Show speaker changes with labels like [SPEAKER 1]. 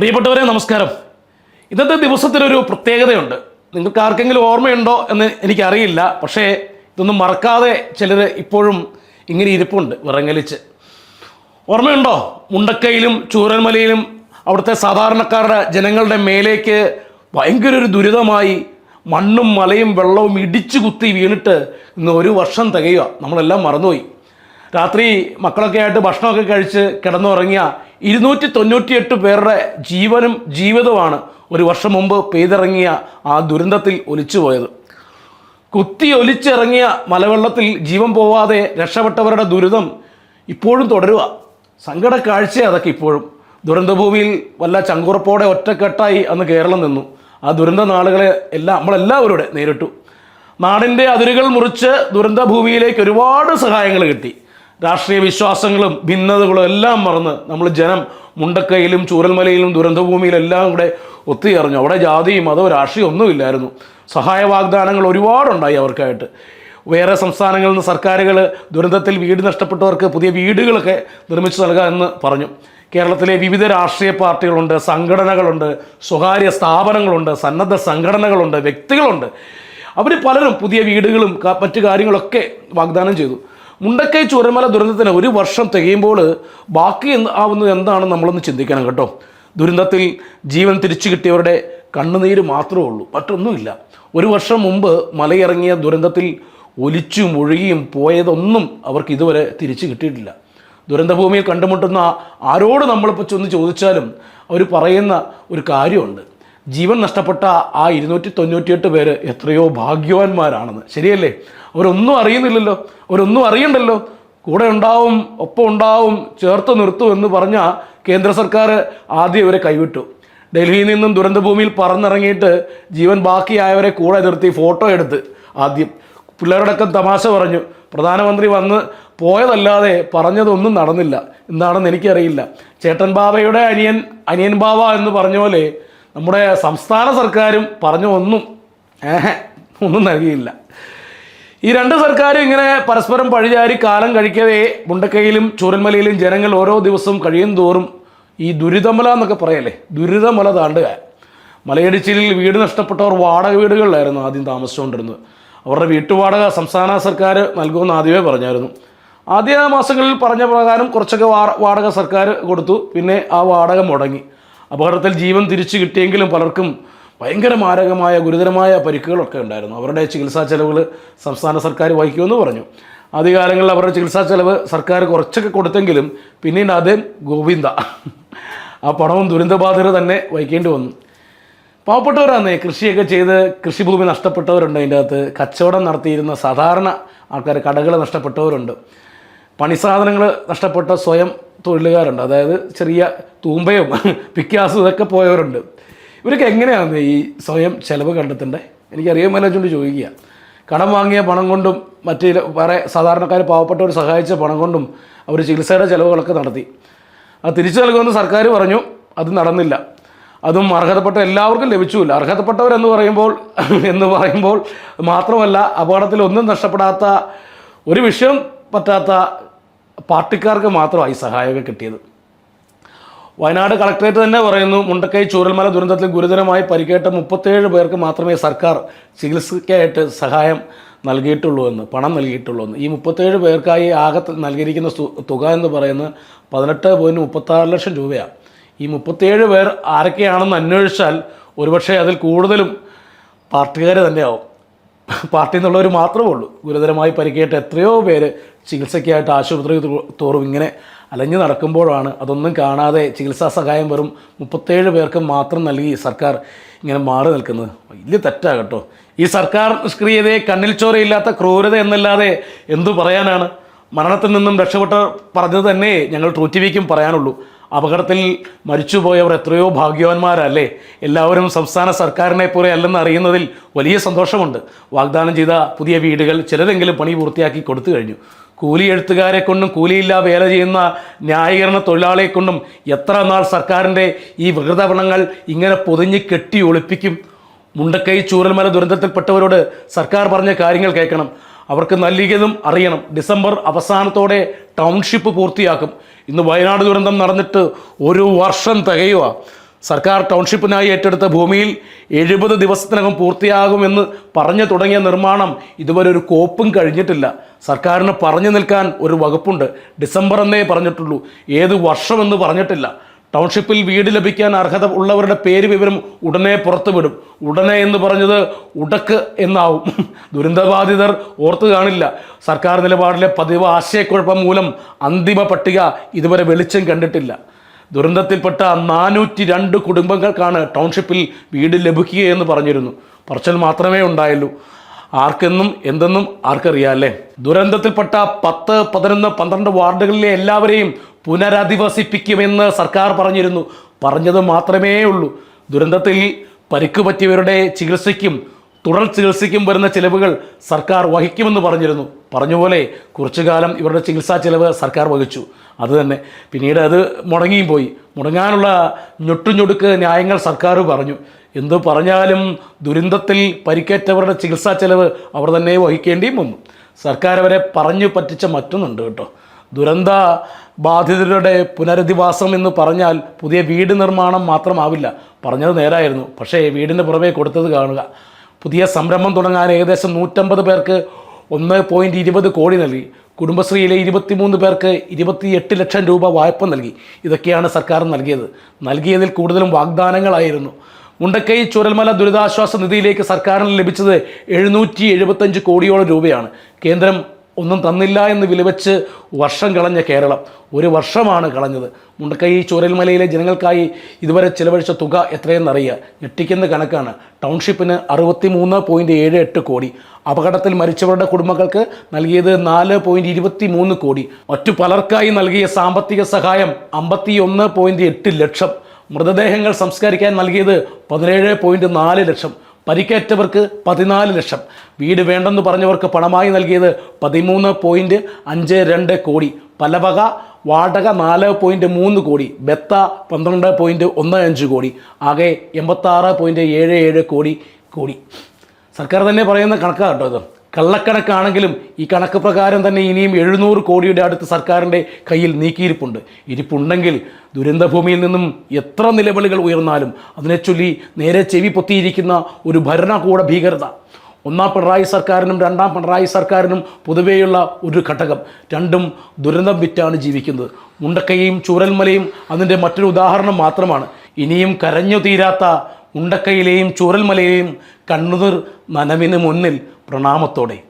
[SPEAKER 1] പ്രിയപ്പെട്ടവരെ നമസ്കാരം. ഇന്നത്തെ ദിവസത്തിനൊരു പ്രത്യേകതയുണ്ട്. നിങ്ങൾക്ക് ആർക്കെങ്കിലും ഓർമ്മയുണ്ടോ എന്ന് എനിക്കറിയില്ല. പക്ഷേ ഇതൊന്നും മറക്കാതെ ചിലർ ഇപ്പോഴും ഇങ്ങനെ ഇരിപ്പുണ്ട് വിറങ്ങലിച്ച്. ഓർമ്മയുണ്ടോ? മുണ്ടക്കയിലും ചൂരന്മലയിലും അവിടുത്തെ സാധാരണക്കാരുടെ ജനങ്ങളുടെ മേലേക്ക് ഭയങ്കര ഒരു ദുരിതമായി മണ്ണും മലയും വെള്ളവും ഇടിച്ചു കുത്തി വീണിട്ട് ഇന്ന് ഒരു വർഷം തികയുക. നമ്മളെല്ലാം മറന്നുപോയി. രാത്രി മക്കളൊക്കെ ആയിട്ട് ഭക്ഷണമൊക്കെ കഴിച്ച് കിടന്നുറങ്ങിയ ഇരുന്നൂറ്റി തൊണ്ണൂറ്റിയെട്ട് പേരുടെ ജീവനും ജീവിതവുമാണ് ഒരു വർഷം മുമ്പ് പെയ്തിറങ്ങിയ ആ ദുരന്തത്തിൽ ഒലിച്ചുപോയത്. കുത്തി ഒലിച്ചിറങ്ങിയ മലവെള്ളത്തിൽ ജീവൻ പോവാതെ രക്ഷപ്പെട്ടവരുടെ ദുരിതം ഇപ്പോഴും തുടരുക. സങ്കട കാഴ്ച അതൊക്കെ ഇപ്പോഴും. ദുരന്തഭൂമിയിൽ വല്ല ചങ്കുറപ്പോടെ ഒറ്റക്കെട്ടായി അന്ന് കേരളം നിന്നു. ആ ദുരന്ത നാളുകളെ എല്ലാം നമ്മളെല്ലാവരുടെ നേരിട്ടു. നാടിന്റെ അതിരുകൾ മുറിച്ച് ദുരന്തഭൂമിയിലേക്ക് ഒരുപാട് സഹായങ്ങൾ കിട്ടി. രാഷ്ട്രീയ വിശ്വാസങ്ങളും ഭിന്നതകളും എല്ലാം മറന്ന് നമ്മൾ ജനം മുണ്ടക്കയിലും ചൂരൽമലയിലും ദുരന്തഭൂമിയിലും എല്ലാം കൂടെ ഒത്തുചേർന്നു അവിടെ ജാതിയും മതവും രാഷ്ട്രീയം ഒന്നുമില്ലായിരുന്നു. സഹായ വാഗ്ദാനങ്ങൾ ഒരുപാടുണ്ടായി അവർക്കായിട്ട്. വേറെ സംസ്ഥാനങ്ങളിൽ നിന്ന് സർക്കാരുകൾ ദുരന്തത്തിൽ വീട് നഷ്ടപ്പെട്ടവർക്ക് പുതിയ വീടുകളൊക്കെ നിർമ്മിച്ചു നൽകുക എന്ന് പറഞ്ഞു. കേരളത്തിലെ വിവിധ രാഷ്ട്രീയ പാർട്ടികളുണ്ട് സംഘടനകളുണ്ട് സ്വകാര്യ സ്ഥാപനങ്ങളുണ്ട് സന്നദ്ധ സംഘടനകളുണ്ട് വ്യക്തികളുണ്ട്. അവർ പലരും പുതിയ വീടുകളും മറ്റു കാര്യങ്ങളൊക്കെ വാഗ്ദാനം ചെയ്തു. മുണ്ടക്കൈ ചുരമല ദുരന്തത്തിന് ഒരു വർഷം തികയുമ്പോൾ ബാക്കി ആവുന്നത് എന്താണെന്ന് നമ്മളൊന്ന് ചിന്തിക്കണം കേട്ടോ. ദുരന്തത്തിൽ ജീവൻ തിരിച്ചു കിട്ടിയവരുടെ കണ്ണുനീര് മാത്രമേ ഉള്ളൂ. മറ്റൊന്നുമില്ല. ഒരു വർഷം മുമ്പ് മലയിറങ്ങിയ ദുരന്തത്തിൽ ഒലിച്ചും ഒഴുകിയും പോയതൊന്നും അവർക്ക് ഇതുവരെ തിരിച്ചു കിട്ടിയിട്ടില്ല. ദുരന്തഭൂമിയിൽ കണ്ടുമുട്ടുന്ന ആരോട് നമ്മളിപ്പോൾ ചെന്ന് ചോദിച്ചാലും അവർ പറയുന്ന ഒരു കാര്യമുണ്ട്. ജീവൻ നഷ്ടപ്പെട്ട ആ ഇരുന്നൂറ്റി തൊണ്ണൂറ്റിയെട്ട് പേര് എത്രയോ ഭാഗ്യവാന്മാരാണെന്ന്. ശരിയല്ലേ? അവരൊന്നും അറിയുന്നില്ലല്ലോ. അവരൊന്നും അറിയണ്ടല്ലോ. കൂടെ ഉണ്ടാവും ഒപ്പം ഉണ്ടാവും ചേർത്ത് നിർത്തും എന്ന് പറഞ്ഞ കേന്ദ്ര സർക്കാർ ആദ്യം ഇവരെ കൈവിട്ടു. ഡൽഹിയിൽ നിന്നും ദുരന്തഭൂമിയിൽ പറന്നിറങ്ങിയിട്ട് ജീവൻ ബാക്കിയായവരെ കൂടെ നിർത്തി ഫോട്ടോ എടുത്ത് ആദ്യം. പിള്ളേരോടൊക്കെ തമാശ പറഞ്ഞു. പ്രധാനമന്ത്രി വന്ന് പോയതല്ലാതെ പറഞ്ഞതൊന്നും നടന്നില്ല. എന്താണെന്ന് എനിക്കറിയില്ല. ചേട്ടൻ ബാബയുടെ അനിയൻ അനിയൻ ബാബ എന്ന് പറഞ്ഞ പോലെ നമ്മുടെ സംസ്ഥാന സർക്കാരും പറഞ്ഞ ഒന്നും ഒന്നും നൽകിയില്ല. ഈ രണ്ട് സർക്കാരും ഇങ്ങനെ പരസ്പരം പഴിചാരി കാലം കഴിക്കവേ മുണ്ടക്കയിലും ചൂരന്മലയിലും ജനങ്ങൾ ഓരോ ദിവസവും കഴിയും തോറും ഈ ദുരിതമല എന്നൊക്കെ പറയല്ലേ? ദുരിതമല താണ്ടുക മലയിടിച്ചിലിൽ വീട് നഷ്ടപ്പെട്ടവർ വാടക വീടുകളിലായിരുന്നു ആദ്യം താമസിച്ചുകൊണ്ടിരുന്നത്. അവരുടെ വീട്ടുവാടക സംസ്ഥാന സർക്കാർ നൽകുമെന്ന് ആദ്യമേ പറഞ്ഞായിരുന്നു. ആദ്യ മാസങ്ങളിൽ പറഞ്ഞ പ്രകാരം കുറച്ചൊക്കെ വാടക സർക്കാർ കൊടുത്തു പിന്നെ ആ വാടക മുടങ്ങി. അപകടത്തിൽ ജീവൻ തിരിച്ചു കിട്ടിയെങ്കിലും പലർക്കും ഭയങ്കര മാരകമായ ഗുരുതരമായ പരിക്കുകളൊക്കെ ഉണ്ടായിരുന്നു. അവരുടെ ചികിത്സാ ചെലവുകൾ സംസ്ഥാന സർക്കാർ വഹിക്കുമെന്ന് പറഞ്ഞു. ആദ്യകാലങ്ങളിൽ അവരുടെ ചികിത്സാ ചെലവ് സർക്കാർ കുറച്ചൊക്കെ കൊടുത്തെങ്കിലും പിന്നീട് അതേം ഗോവിന്ദ. ആ പണവും ദുരന്തബാധിതർ തന്നെ വഹിക്കേണ്ടി വന്നു. പാവപ്പെട്ടവരാന്നേ കൃഷിയൊക്കെ ചെയ്ത് കൃഷിഭൂമി നഷ്ടപ്പെട്ടവരുണ്ട് അതിന്റെ അകത്ത്. കച്ചവടം നടത്തിയിരുന്ന സാധാരണ ആൾക്കാർ കടകൾ നഷ്ടപ്പെട്ടവരുണ്ട്. പണിസാധനങ്ങൾ നഷ്ടപ്പെട്ട സ്വയം തൊഴിലുകാരുണ്ട്. അതായത് ചെറിയ തൂമ്പയും പിക്കാസും ഇതൊക്കെ പോയവരുണ്ട്. ഇവരൊക്കെ എങ്ങനെയാണ് ഈ സ്വയം ചിലവ് കണ്ടെത്തേണ്ടത്? എനിക്കറിയാൻ മേലോച്ചുകൊണ്ട് ചോദിക്കുക. കടം വാങ്ങിയ പണം കൊണ്ടും മറ്റ് വേറെ സാധാരണക്കാർ പാവപ്പെട്ടവർ സഹായിച്ച പണം കൊണ്ടും അവർ ചികിത്സയുടെ ചിലവുകളൊക്കെ നടത്തി. അത് തിരിച്ചു നൽകുമെന്ന് സർക്കാർ പറഞ്ഞു. അത് നടന്നില്ല. അതും അർഹതപ്പെട്ട എല്ലാവർക്കും ലഭിച്ചുമില്ല അർഹതപ്പെട്ടവരെന്ന് പറയുമ്പോൾ എന്ന് പറയുമ്പോൾ മാത്രമല്ല അപകടത്തിൽ ഒന്നും നഷ്ടപ്പെടാത്ത ഒരു വിഷയം പറ്റാത്ത പാർട്ടിക്കാർക്ക് മാത്രമായി സഹായമൊക്കെ കിട്ടിയത്. വയനാട് കളക്ടറേറ്റ് തന്നെ പറയുന്നു മുണ്ടക്കൈ ചൂരൽമല ദുരന്തത്തിൽ ഗുരുതരമായി പരിക്കേറ്റ മുപ്പത്തേഴ് പേർക്ക് മാത്രമേ സർക്കാർ ചികിത്സയ്ക്കായിട്ട് സഹായം നൽകിയിട്ടുള്ളൂ എന്ന് പണം നൽകിയിട്ടുള്ളൂ എന്ന്. ഈ മുപ്പത്തേഴ് പേർക്കായി ആകെ നൽകിയിരിക്കുന്ന തുക എന്ന് പറയുന്നത് പതിനെട്ട് പോയിന്റ് മുപ്പത്താറ് ലക്ഷം രൂപയാണ്. ഈ മുപ്പത്തേഴ് പേർ ആരൊക്കെയാണെന്ന് അന്വേഷിച്ചാൽ ഒരുപക്ഷെ അതിൽ കൂടുതലും പാർട്ടിക്കാർ തന്നെയാവും. പാർട്ടി എന്നുള്ളവർ മാത്രമേ ഉള്ളൂ ഗുരുതരമായി പരിക്കേറ്റ എത്രയോ പേര് ചികിത്സയ്ക്കായിട്ട് ആശുപത്രി തോറും ഇങ്ങനെ അലഞ്ഞു നടക്കുമ്പോഴാണ് അതൊന്നും കാണാതെ ചികിത്സാ സഹായം വെറും മുപ്പത്തേഴ് പേർക്ക് മാത്രം നൽകി സർക്കാർ ഇങ്ങനെ മാറി നിൽക്കുന്നത്. വലിയ തെറ്റാ കേട്ടോ. ഈ സർക്കാർ നിഷ്ക്രിയതയെ കണ്ണിൽ ചോരയില്ലാത്ത ക്രൂരത എന്നല്ലാതെ എന്തു പറയാനാണ്? മരണത്തിൽ നിന്നും രക്ഷപ്പെട്ട പറഞ്ഞത് തന്നെ ഞങ്ങൾ ട്രൂ ടി വിക്കും പറയാനുള്ളൂ. അപകടത്തിൽ മരിച്ചുപോയവർ എത്രയോ ഭാഗ്യവാന്മാരല്ലേ? എല്ലാവരും സംസ്ഥാന സർക്കാരിനെ പോലെ അല്ലെന്ന് അറിയുന്നതിൽ വലിയ സന്തോഷമുണ്ട്. വാഗ്ദാനം ചെയ്ത പുതിയ വീടുകൾ ചിലരെങ്കിലും പണി പൂർത്തിയാക്കി കൊടുത്തു കഴിഞ്ഞു. കൂലി എഴുത്തുകാരെ കൊണ്ടും കൂലിയില്ലാ വേല ചെയ്യുന്ന ന്യായീകരണ തൊഴിലാളിയെ കൊണ്ടും എത്ര നാൾ സർക്കാരിന്റെ ഈ വികൃതപണങ്ങൾ ഇങ്ങനെ പൊതിഞ്ഞ് കെട്ടി ഒളിപ്പിക്കും? മുണ്ടക്കൈ ചൂരൽമല ദുരന്തത്തിൽപ്പെട്ടവരോട് സർക്കാർ പറഞ്ഞ കാര്യങ്ങൾ കേൾക്കണം. അവർക്ക് നൽകിയതും അറിയണം. ഡിസംബർ അവസാനത്തോടെ ടൗൺഷിപ്പ് പൂർത്തിയാക്കും. ഇന്ന് വയനാട് ദുരന്തം നടന്നിട്ട് ഒരു വർഷം തികയുക സർക്കാർ ടൗൺഷിപ്പിനായി ഏറ്റെടുത്ത ഭൂമിയിൽ എഴുപത് ദിവസത്തിനകം പൂർത്തിയാകുമെന്ന് പറഞ്ഞു തുടങ്ങിയ നിർമ്മാണം ഇതുവരെ ഒരു കോപ്പും കഴിഞ്ഞിട്ടില്ല. സർക്കാരിന് പറഞ്ഞു നിൽക്കാൻ ഒരു വകുപ്പുണ്ട്. ഡിസംബർ എന്നേ പറഞ്ഞിട്ടുള്ളൂ. ഏത് വർഷമെന്ന് പറഞ്ഞിട്ടില്ല. ടൗൺഷിപ്പിൽ വീട് ലഭിക്കാൻ അർഹത ഉള്ളവരുടെ പേര് വിവരം ഉടനെ പുറത്തുവിടും. ഉടനെ എന്ന് പറഞ്ഞത് ഉടക്ക് എന്നാവും. ദുരന്തബാധിതർ ഓർത്തു കാണില്ല. സർക്കാർ നിലപാടിലെ പതിവ് ആശയക്കുഴപ്പം മൂലം അന്തിമ പട്ടിക ഇതുവരെ വെളിച്ചം കണ്ടിട്ടില്ല. ദുരന്തത്തിൽപ്പെട്ട നാനൂറ്റി രണ്ട് കുടുംബങ്ങൾക്കാണ് ടൗൺഷിപ്പിൽ വീട് ലഭിക്കുകയെന്ന് പറഞ്ഞിരുന്നു. പറച്ചൽ മാത്രമേ ഉണ്ടായുള്ളൂ. ആർക്കെന്നും എന്തെന്നും ആർക്കറിയാം അല്ലേ ദുരന്തത്തിൽപ്പെട്ട പത്ത് പതിനൊന്ന് പന്ത്രണ്ട് വാർഡുകളിലെ എല്ലാവരെയും പുനരധിവസിപ്പിക്കുമെന്ന് സർക്കാർ പറഞ്ഞിരുന്നു. പറഞ്ഞത് മാത്രമേ ഉള്ളൂ. ദുരന്തത്തിൽ പരിക്ക് പറ്റിയവരുടെ ചികിത്സയ്ക്കും തുടർ ചികിത്സയ്ക്കും വരുന്ന ചിലവുകൾ സർക്കാർ വഹിക്കുമെന്ന് പറഞ്ഞിരുന്നു. പറഞ്ഞുപോലെ കുറച്ചു കാലം ഇവരുടെ ചികിത്സാ ചിലവ് സർക്കാർ വഹിച്ചു. അത് തന്നെ. പിന്നീട് അത് മുടങ്ങിയും പോയി. മുടങ്ങാനുള്ള ഞൊട്ടുഞൊടുക്ക് ന്യായങ്ങൾ സർക്കാർ പറഞ്ഞു. എന്തു പറഞ്ഞാലും ദുരന്തത്തിൽ പരിക്കേറ്റവരുടെ ചികിത്സാ ചെലവ് അവർ തന്നെ വഹിക്കേണ്ടിയും വന്നു. സർക്കാർ അവരെ പറഞ്ഞു പറ്റിച്ച മറ്റൊന്നുണ്ട് കേട്ടോ. ദുരന്ത ബാധിതരുടെ പുനരധിവാസം എന്ന് പറഞ്ഞാൽ പുതിയ വീട് നിർമ്മാണം മാത്രമാവില്ല. പറഞ്ഞത് നേരായിരുന്നു. പക്ഷേ വീടിന് പുറമേ കൊടുത്തത് കാണുക. പുതിയ സംരംഭം തുടങ്ങാൻ ഏകദേശം നൂറ്റമ്പത് പേർക്ക് ഒന്ന് പോയിന്റ് ഇരുപത് കോടി നൽകി. കുടുംബശ്രീയിലെ ഇരുപത്തിമൂന്ന് പേർക്ക് ഇരുപത്തിയെട്ട് ലക്ഷം രൂപ വായ്പ നൽകി. ഇതൊക്കെയാണ് സർക്കാർ നൽകിയത്. നൽകിയതിൽ കൂടുതലും വാഗ്ദാനങ്ങളായിരുന്നു. മുണ്ടക്കൈ ചുരൽമല ദുരിതാശ്വാസ നിധിയിലേക്ക് സർക്കാരിന് ലഭിച്ചത് എഴുന്നൂറ്റി എഴുപത്തഞ്ച് കോടിയോളം രൂപയാണ്. കേന്ദ്രം ഒന്നും തന്നില്ല എന്ന് വിലവെച്ച് വർഷം കളഞ്ഞ കേരളം. ഒരു വർഷമാണ് കളഞ്ഞത്. മുണ്ടക്കൈ ചുരൽമലയിലെ ജനങ്ങൾക്കായി ഇതുവരെ ചിലവഴിച്ച തുക എത്രയെന്നറിയുക. ഞെട്ടിക്കുന്ന കണക്കാണ്. ടൗൺഷിപ്പിന് അറുപത്തി മൂന്ന് പോയിന്റ് ഏഴ് എട്ട് കോടി. അപകടത്തിൽ മരിച്ചവരുടെ കുടുംബങ്ങൾക്ക് നൽകിയത് നാല് പോയിന്റ് ഇരുപത്തി മൂന്ന് കോടി. മറ്റു പലർക്കായി നൽകിയ സാമ്പത്തിക സഹായം അമ്പത്തി ഒന്ന് പോയിന്റ് എട്ട് ലക്ഷം. മൃതദേഹങ്ങൾ സംസ്കരിക്കാൻ നൽകിയത് പതിനേഴ് പോയിന്റ് നാല് ലക്ഷം പരിക്കേറ്റവർക്ക് പതിനാല് ലക്ഷം. വീട് വേണ്ടെന്ന് പറഞ്ഞവർക്ക് പണമായി നൽകിയത് പതിമൂന്ന് പോയിന്റ് അഞ്ച് രണ്ട് കോടി. പലവക വാടക നാല് പോയിന്റ് മൂന്ന് കോടി. ബെത്ത പന്ത്രണ്ട് പോയിന്റ് ഒന്ന് അഞ്ച് കോടി. ആകെ എൺപത്താറ് പോയിന്റ് ഏഴ് ഏഴ് കോടി കോടി. സർക്കാർ തന്നെ പറയുന്ന കണക്കാണ് കേട്ടോ ഇത്. കള്ളക്കണക്കാണെങ്കിലും ഈ കണക്ക് പ്രകാരം തന്നെ ഇനിയും എഴുന്നൂറ് കോടിയുടെ അടുത്ത് സർക്കാരിന്റെ കയ്യിൽ നീക്കിയിരിപ്പുണ്ട്. ഇരിപ്പുണ്ടെങ്കിൽ ദുരന്തഭൂമിയിൽ നിന്നും എത്ര നിലവിളികൾ ഉയർന്നാലും അതിനെ ചൊല്ലി നേരെ ചെവി പൊത്തിയിരിക്കുന്ന ഒരു ഭരണകൂട ഭീകരത. ഒന്നാം പിണറായി സർക്കാരിനും രണ്ടാം പിണറായി സർക്കാരിനും പൊതുവെയുള്ള ഒരു ഘടകം. രണ്ടും ദുരന്തം വിറ്റാണ് ജീവിക്കുന്നത്. മുണ്ടക്കയും ചൂരൽമലയും അതിന്റെ മറ്റൊരു ഉദാഹരണം മാത്രമാണ്. ഇനിയും കരഞ്ഞു തീരാത്ത മുണ്ടക്കയിലെയും ചൂരൽമലയിലെയും കണ്ണുതിർ മനവിന് മുന്നിൽ പ്രണാമത്തോടെ.